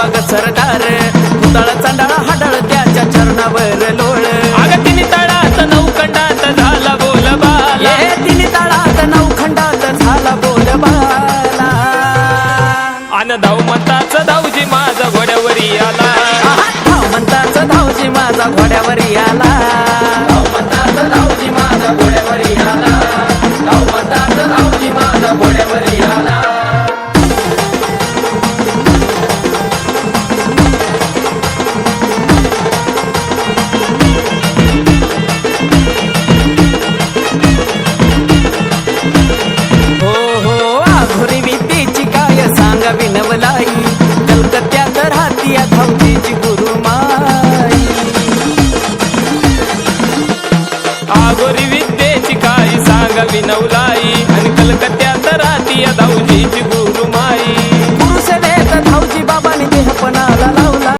वाघ सरदार. पुतळा चांडाळा हाडळ त्याच्या चरणावर लोळ. अग तिने तळात नौकंडात झाला बोलबाला. ये तिने तळात नौखंडात झाला बोलबाला. अन धावमताच धावजी माझा घोड्यावरी आला. धाव म्हणताच धावजी माझा घोड्यावर आला. गोरी विद्येची काय सांग विनवलाई आणि कलकत्त्यात राहती या दाऊजीची